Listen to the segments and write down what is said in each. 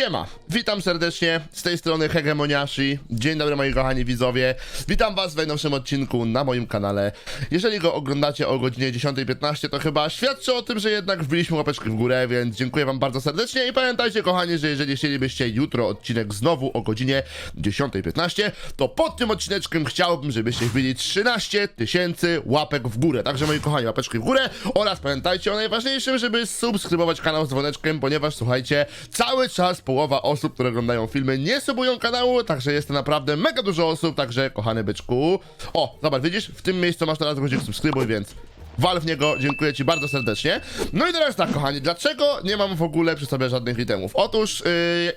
Siema, witam serdecznie z tej strony Hegemoniashi. Dzień dobry moi kochani widzowie. Witam was w najnowszym odcinku na moim kanale. Jeżeli go oglądacie o godzinie 10.15, to chyba świadczy o tym, że jednak wbiliśmy łapeczki w górę, więc dziękuję wam bardzo serdecznie i pamiętajcie kochani, że jeżeli chcielibyście jutro odcinek znowu o godzinie 10.15, to pod tym odcineczkiem chciałbym, żebyście wbili 13 tysięcy łapek w górę. Także moi kochani, łapeczki w górę oraz pamiętajcie o najważniejszym, żeby subskrybować kanał z dzwoneczkiem, ponieważ słuchajcie, cały czas połowa osób, które oglądają filmy, nie subują kanału, także jest to naprawdę mega dużo osób, także kochany byczku. O, zobacz, widzisz, w tym miejscu masz teraz guzik subskrybuj, więc wal w niego, dziękuję ci bardzo serdecznie. No i teraz tak, kochani, dlaczego nie mam w ogóle przy sobie żadnych itemów? Otóż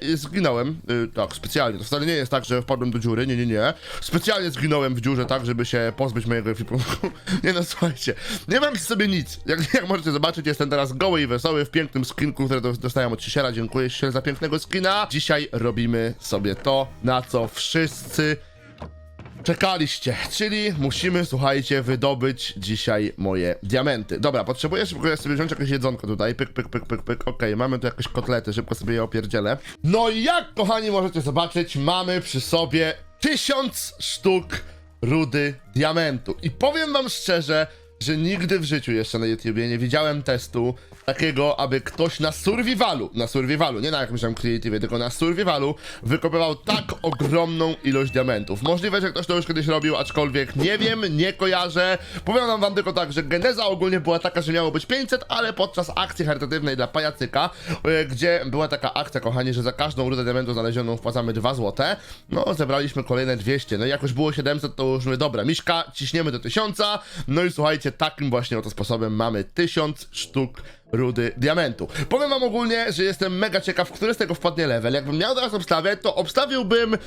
yy, zginąłem, yy, tak, specjalnie, to wcale nie jest tak, że wpadłem do dziury, nie, nie, nie. Specjalnie zginąłem w dziurze, tak, żeby się pozbyć mojego efipunku. nie no, słuchajcie, nie mam przy sobie nic. Jak, jak możecie zobaczyć, jestem teraz goły i wesoły w pięknym skinku, które dos- dostałem od Ciesiela. Dziękuję Ciesiel za pięknego skina. Dzisiaj robimy sobie to, na co wszyscy czekaliście, czyli musimy, słuchajcie, wydobyć dzisiaj moje diamenty. Dobra, potrzebuję szybko sobie wziąć jakieś jedzonko tutaj, pyk, pyk, pyk, pyk, pyk, okej, mamy tu jakieś kotlety, szybko sobie je opierdzielę. No i jak, kochani, możecie zobaczyć, mamy przy sobie tysiąc sztuk rudy diamentu. I powiem wam szczerze, że nigdy w życiu jeszcze na YouTubie nie widziałem testu takiego, aby ktoś na survivalu, na survivalu, nie na jakimś tam creative, tylko na survivalu wykopywał tak ogromną ilość diamentów. Możliwe, że ktoś to już kiedyś robił, aczkolwiek nie wiem, nie kojarzę. Powiem wam tylko tak, że geneza ogólnie była taka, że miało być 500, ale podczas akcji charytatywnej dla pajacyka, e, gdzie była taka akcja, kochani, że za każdą rudę diamentu znalezioną wpłacamy 2 złote, no zebraliśmy kolejne 200, no i jakoś było 700, to już my, dobra, Miśka, ciśniemy do 1000, no i słuchajcie, takim właśnie oto sposobem mamy 1000 sztuk rudy diamentu. Powiem wam ogólnie, że jestem mega ciekaw, który z tego wpadnie level. Jakbym miał teraz obstawiać, to obstawiłbym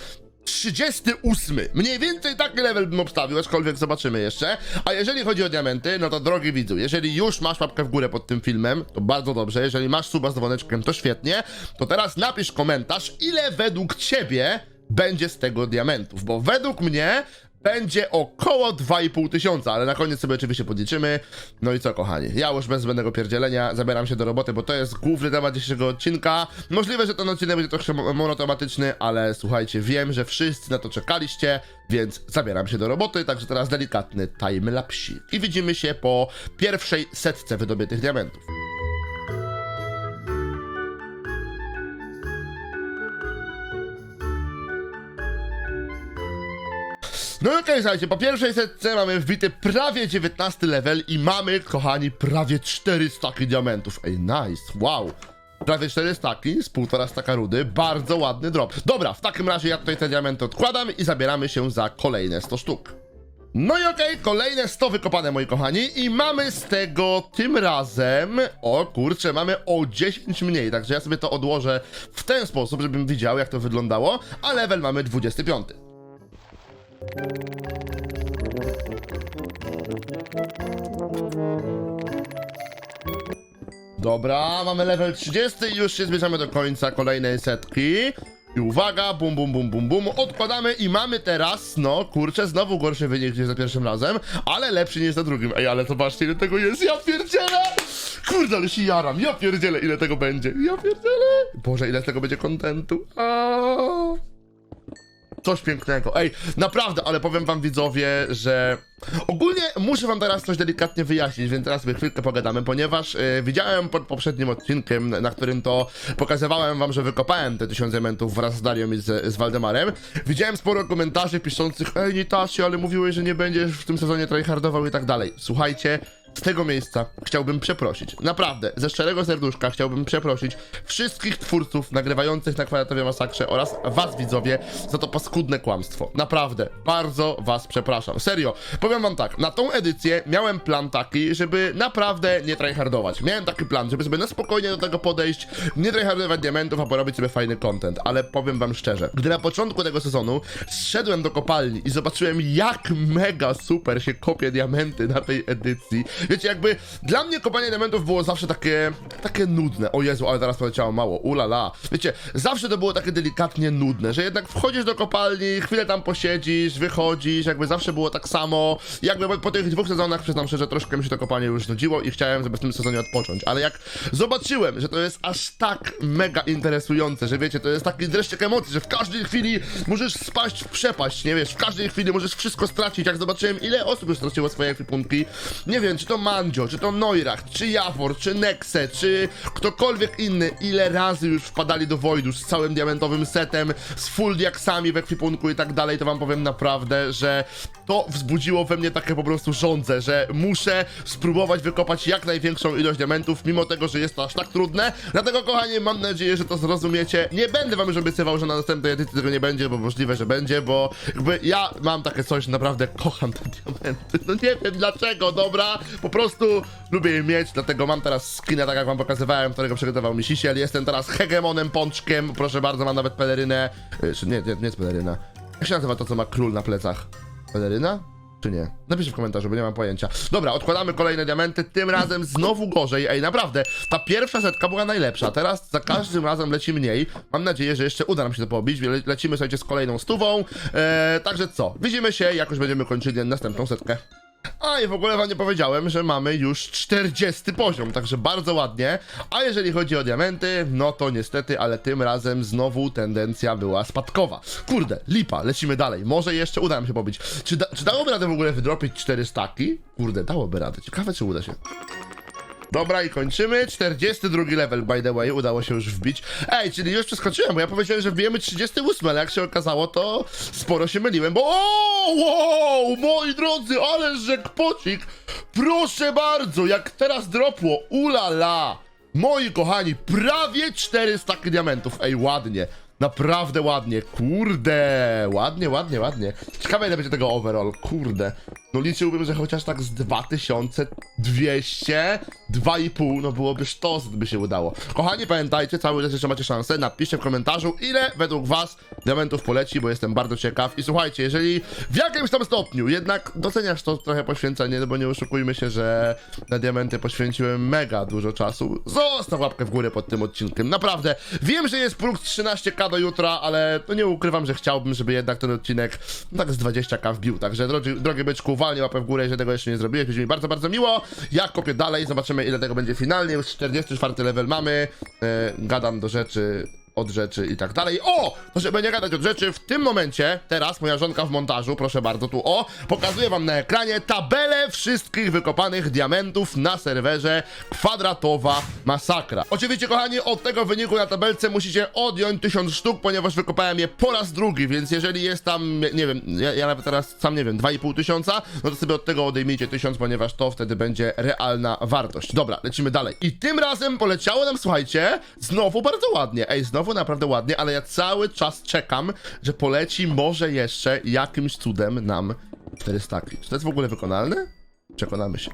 38. Mniej więcej taki level bym obstawił, aczkolwiek zobaczymy jeszcze. A jeżeli chodzi o diamenty, no to drogi widzu, jeżeli już masz łapkę w górę pod tym filmem, to bardzo dobrze. Jeżeli masz suba z dzwoneczkiem, to świetnie. To teraz napisz komentarz, ile według ciebie będzie z tego diamentów, bo według mnie będzie około 2,5 tysiąca, ale na koniec sobie oczywiście podliczymy. No i co, kochani? Ja już bez zbędnego pierdzielenia zabieram się do roboty, bo to jest główny temat dzisiejszego odcinka. Możliwe, że ten odcinek będzie trochę mo- monotematyczny, ale słuchajcie, wiem, że wszyscy na to czekaliście, więc zabieram się do roboty, także teraz delikatny timelapsik. I widzimy się po pierwszej setce wydobytych diamentów. No i okej, słuchajcie, po pierwszej setce mamy wbity prawie 19 level i mamy, kochani, prawie 4 staki diamentów. Ej, nice, wow. Prawie 4 staki z półtora staka rudy, bardzo ładny drop. Dobra, w takim razie ja tutaj te diamenty odkładam i zabieramy się za kolejne 100 sztuk. No i okej, kolejne 100 wykopane, moi kochani, i mamy z tego tym razem, o kurczę, mamy o 10 mniej, także ja sobie to odłożę w ten sposób, żebym widział, jak to wyglądało, a level mamy 25. Dobra, mamy level 30 i już się zbliżamy do końca kolejnej setki. I uwaga, bum, bum, bum, bum, bum, odkładamy i mamy teraz, no kurczę, znowu gorszy wynik niż za pierwszym razem, ale lepszy niż za drugim. Ej, ale zobaczcie ile tego jest, ja pierdzielę! Kurde, ale się jaram, ja pierdzielę ile tego będzie, ja pierdzielę! Boże, ile z tego będzie kontentu, Aaaa. Coś pięknego. Ej, naprawdę, ale powiem wam widzowie, że ogólnie muszę wam teraz coś delikatnie wyjaśnić, więc teraz sobie chwilkę pogadamy, ponieważ e, widziałem pod poprzednim odcinkiem, na którym to pokazywałem wam, że wykopałem te tysiąc diamentów wraz z Darią i z, z Waldemarem. Widziałem sporo komentarzy piszących, ej Nitashi, ale mówiłeś, że nie będziesz w tym sezonie tryhardował i tak dalej. Słuchajcie, z tego miejsca chciałbym przeprosić, naprawdę, ze szczerego serduszka chciałbym przeprosić wszystkich twórców nagrywających na kwadratowie masakrze oraz was widzowie za to paskudne kłamstwo. Naprawdę, bardzo was przepraszam. Serio, powiem wam tak, na tą edycję miałem plan taki, żeby naprawdę nie tryhardować. Miałem taki plan, żeby sobie na spokojnie do tego podejść, nie tryhardować diamentów, a porobić sobie fajny content, ale powiem wam szczerze, gdy na początku tego sezonu zszedłem do kopalni i zobaczyłem jak mega super się kopie diamenty na tej edycji Wiecie, jakby dla mnie kopanie diamentów było zawsze takie, takie nudne. O Jezu, ale teraz poleciało mało, ulala. Wiecie, zawsze to było takie delikatnie nudne, że jednak wchodzisz do kopalni, chwilę tam posiedzisz, wychodzisz, jakby zawsze było tak samo. Jakby po- tych dwóch sezonach przyznam szczerze, troszkę mi się to kopanie już nudziło i chciałem sobie w tym sezonie odpocząć. Ale jak zobaczyłem, że to jest aż tak mega interesujące, że wiecie, to jest taki dreszczyk emocji, że w każdej chwili możesz spaść w przepaść, nie wiesz, w każdej chwili możesz wszystko stracić. Jak zobaczyłem, ile osób już straciło swoje ekwipunki, nie wiem, czy to Mandzio, czy to Neurach, czy Jawor, czy Nexe, czy ktokolwiek inny, ile razy już wpadali do Voidu z całym diamentowym setem, z full diaksami w ekwipunku i tak dalej, to wam powiem naprawdę, że to wzbudziło we mnie takie po prostu żądze, że muszę spróbować wykopać jak największą ilość diamentów, mimo tego, że jest to aż tak trudne. Dlatego, kochani, mam nadzieję, że to zrozumiecie. Nie będę wam już obiecywał, że na następnej edycji tego nie będzie, bo możliwe, że będzie, bo jakby ja mam takie coś, naprawdę kocham te diamenty. No nie wiem dlaczego, dobra, po prostu lubię je mieć, dlatego mam teraz skina, tak jak wam pokazywałem, którego przygotował mi Sisiel. Jestem teraz hegemonem pączkiem, proszę bardzo, mam nawet pelerynę, y, czy nie, nie, nie jest peleryna. Jak się nazywa to, co ma król na plecach? Peleryna? Czy nie? Napiszcie w komentarzu, bo nie mam pojęcia. Dobra, odkładamy kolejne diamenty, tym razem znowu gorzej. Ej, naprawdę, ta pierwsza setka była najlepsza, teraz za każdym razem leci mniej. Mam nadzieję, że jeszcze uda nam się to pobić. Le lecimy, słuchajcie, z kolejną stówą. Eee, także co, widzimy się, jak już będziemy kończyli następną setkę. A i w ogóle wam nie powiedziałem, że mamy już 40 poziom, także bardzo ładnie. A jeżeli chodzi o diamenty, no to niestety, ale tym razem znowu tendencja była spadkowa. Kurde, lipa, lecimy dalej. Może jeszcze uda nam się pobić. Czy, da, czy dałoby radę w ogóle wydropić 4 staki? Kurde, dałoby radę. Ciekawe, czy uda się. Dobra, i kończymy. 42 level, by the way, udało się już wbić. Ej, czyli już przeskoczyłem, bo ja powiedziałem, że wbijemy 38, ale jak się okazało, to sporo się myliłem, bo o, wow, moi drodzy, ale rzekpocik, proszę bardzo, jak teraz dropło, ulala, moi kochani, prawie 400 diamentów, ej, ładnie. Naprawdę ładnie, kurde, ładnie, ładnie, ładnie. Ciekawe ile będzie tego overall, kurde. No liczyłbym, że chociaż tak z 2200, 2,5, no byłoby sztos, gdyby się udało. Kochani, pamiętajcie, cały czas jeszcze macie szansę, napiszcie w komentarzu, ile według was diamentów poleci, bo jestem bardzo ciekaw. I słuchajcie, jeżeli w jakimś tam stopniu jednak doceniasz to trochę poświęcenie, no bo nie oszukujmy się, że na diamenty poświęciłem mega dużo czasu, zostaw łapkę w górę pod tym odcinkiem. Naprawdę, wiem, że jest próg 13k do jutra, ale no nie ukrywam, że chciałbym, żeby jednak ten odcinek no tak z 20k wbił. Także drogi, drogi byczku, walnij łapę w górę, jeżeli tego jeszcze nie zrobiłeś, będzie mi bardzo, bardzo miło. Ja kopię dalej, zobaczymy ile tego będzie finalnie. Już 44 level mamy. E, gadam do rzeczy od rzeczy i tak dalej. O! Żeby nie gadać od rzeczy, w tym momencie, teraz moja żonka w montażu, proszę bardzo, tu o, pokazuję wam na ekranie tabelę wszystkich wykopanych diamentów na serwerze kwadratowa masakra. Oczywiście, kochani, od tego wyniku na tabelce musicie odjąć 1000 sztuk, ponieważ wykopałem je po raz drugi, więc jeżeli jest tam, nie wiem, ja, ja nawet teraz sam nie wiem, 2,5 tysiąca, no to sobie od tego odejmijcie 1000, ponieważ to wtedy będzie realna wartość. Dobra, lecimy dalej. I tym razem poleciało nam, słuchajcie, znowu bardzo ładnie. Ej, znowu naprawdę ładnie, ale ja cały czas czekam, że poleci może jeszcze jakimś cudem nam 4 staki. Czy to jest w ogóle wykonalne? Przekonamy się.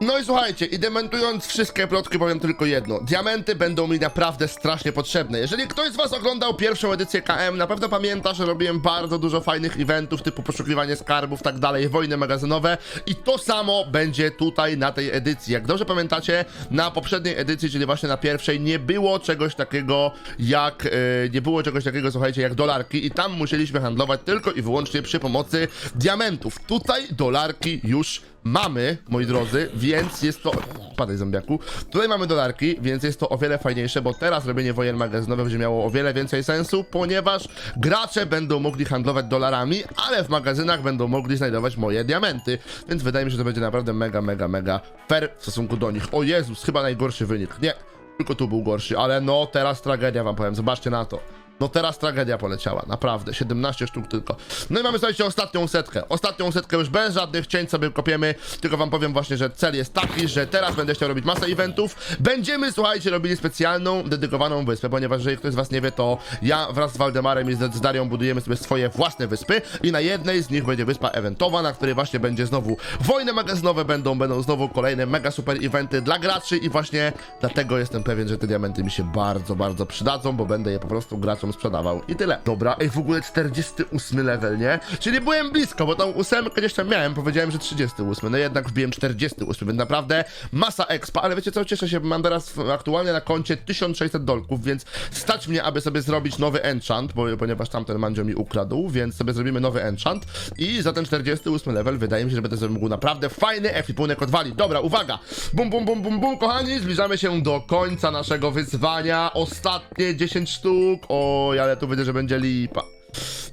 No i słuchajcie, i dementując wszystkie plotki, powiem tylko jedno. Diamenty będą mi naprawdę strasznie potrzebne. Jeżeli ktoś z was oglądał pierwszą edycję KM, na pewno pamięta, że robiłem bardzo dużo fajnych eventów, typu poszukiwanie skarbów, tak dalej, wojny magazynowe i to samo będzie tutaj na tej edycji. Jak dobrze pamiętacie, na poprzedniej edycji, czyli właśnie na pierwszej, nie było czegoś takiego jak, e, nie było czegoś takiego, słuchajcie, jak dolarki i tam musieliśmy handlować tylko i wyłącznie przy pomocy diamentów. Tutaj dolarki już mamy, moi drodzy, więc jest to... Padaj zombiaku. Tutaj mamy dolarki, więc jest to o wiele fajniejsze, bo teraz robienie wojen magazynowych będzie miało o wiele więcej sensu, ponieważ gracze będą mogli handlować dolarami, ale w magazynach będą mogli znajdować moje diamenty, więc wydaje mi się, że to będzie naprawdę mega, mega, mega fair w stosunku do nich. O Jezus, chyba najgorszy wynik. Nie, tylko tu był gorszy, ale no teraz tragedia wam powiem, zobaczcie na to. No teraz tragedia poleciała, naprawdę, 17 sztuk tylko. No i mamy, słuchajcie, ostatnią setkę. Ostatnią setkę już bez żadnych cięć sobie kopiemy, tylko wam powiem właśnie, że cel jest taki, że teraz będę chciał robić masę eventów. Będziemy, słuchajcie, robili specjalną, dedykowaną wyspę, ponieważ jeżeli ktoś z was nie wie, to ja wraz z Waldemarem i z Darią budujemy sobie swoje własne wyspy i na jednej z nich będzie wyspa eventowa, na której właśnie będzie znowu wojny magazynowe, będą, będą znowu kolejne mega super eventy dla graczy i właśnie dlatego jestem pewien, że te diamenty mi się bardzo, bardzo przydadzą, bo będę je po prostu graczom sprzedawał. I tyle. Dobra, ej, w ogóle 48 level, nie? Czyli byłem blisko, bo tą ósemkę gdzieś tam miałem, powiedziałem, że 38, no jednak wbiłem 48, więc naprawdę masa expa, ale wiecie co, cieszę się, mam teraz aktualnie na koncie 1600 dolków, więc stać mnie, aby sobie zrobić nowy enchant, bo, ponieważ tamten mandzio mi ukradł, więc sobie zrobimy nowy enchant i za ten 48 level wydaje mi się, że będę sobie mógł naprawdę fajny efipunek odwalić. Dobra, uwaga! Bum, bum, bum, bum, bum, kochani, zbliżamy się do końca naszego wyzwania. Ostatnie 10 sztuk. Oj, ale tu widzę, że będzie lipa.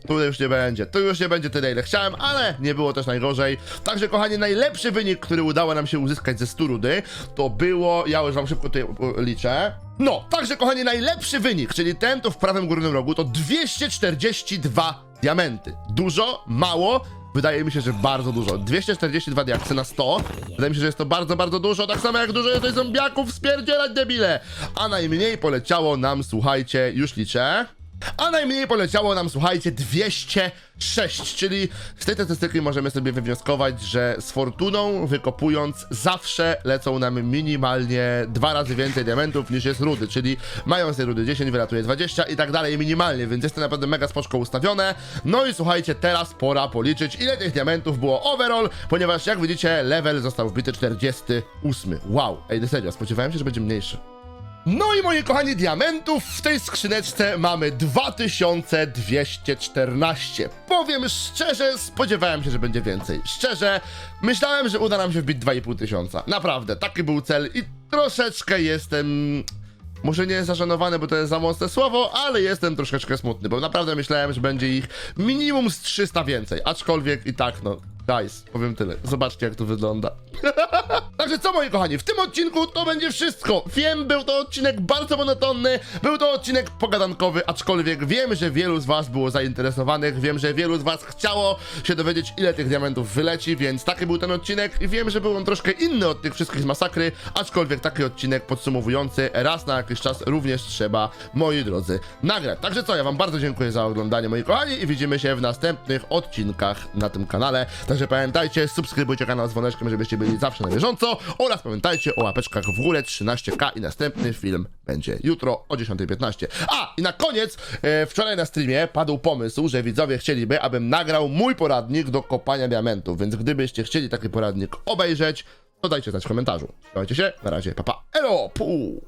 Tu już nie będzie, tu już nie będzie tyle ile chciałem, ale nie było też najgorzej. Także kochani, najlepszy wynik, który udało nam się uzyskać ze 100 rudy, to było, ja już wam szybko tutaj liczę. No, także kochani, najlepszy wynik, czyli ten tu w prawym górnym rogu, to 242 diamenty. Dużo? Mało? Wydaje mi się, że bardzo dużo. 242 diaksy na 100. Wydaje mi się, że jest to bardzo, bardzo dużo. Tak samo jak dużo jest tutaj zombiaków, spierdzielać debile. A najmniej poleciało nam, słuchajcie, już liczę. A najmniej poleciało nam, słuchajcie, 206, czyli z tej statystyki możemy sobie wywnioskować, że z fortuną wykopując zawsze lecą nam minimalnie dwa razy więcej diamentów niż jest rudy, czyli mając tej rudy 10 wylatuje 20 i tak dalej minimalnie, więc jest to naprawdę mega spoczko ustawione. No i słuchajcie, teraz pora policzyć ile tych diamentów było overall, ponieważ jak widzicie level został wbity 48. Wow, ej, serio, spodziewałem się, że będzie mniejszy. No i moi kochani, diamentów w tej skrzyneczce mamy 2214. Powiem szczerze, spodziewałem się, że będzie więcej. Szczerze, myślałem, że uda nam się wbić 2,5 tysiąca. Naprawdę, taki był cel i troszeczkę jestem... Może nie zażenowany, bo to jest za mocne słowo, ale jestem troszeczkę smutny, bo naprawdę myślałem, że będzie ich minimum z 300 więcej. Aczkolwiek i tak, no, guys, powiem tyle. Zobaczcie, jak to wygląda. Także co moi kochani, w tym odcinku to będzie wszystko. Wiem, był to odcinek bardzo monotonny, był to odcinek pogadankowy, aczkolwiek wiem, że wielu z was było zainteresowanych, wiem, że wielu z was chciało się dowiedzieć, ile tych diamentów wyleci, więc taki był ten odcinek i wiem, że był on troszkę inny od tych wszystkich z masakry, aczkolwiek taki odcinek podsumowujący raz na jakiś czas również trzeba, moi drodzy, nagrać. Także co, ja wam bardzo dziękuję za oglądanie, moi kochani, i widzimy się w następnych odcinkach na tym kanale. Także pamiętajcie, subskrybujcie kanał z dzwoneczkiem, żebyście byli zawsze na bieżąco oraz pamiętajcie o łapeczkach w górę 13k i następny film będzie jutro o 10.15. A i na koniec, e, wczoraj na streamie padł pomysł, że widzowie chcieliby, abym nagrał mój poradnik do kopania diamentów, więc gdybyście chcieli taki poradnik obejrzeć, to dajcie znać w komentarzu. Trzymajcie się, na razie, papa, elo, puu!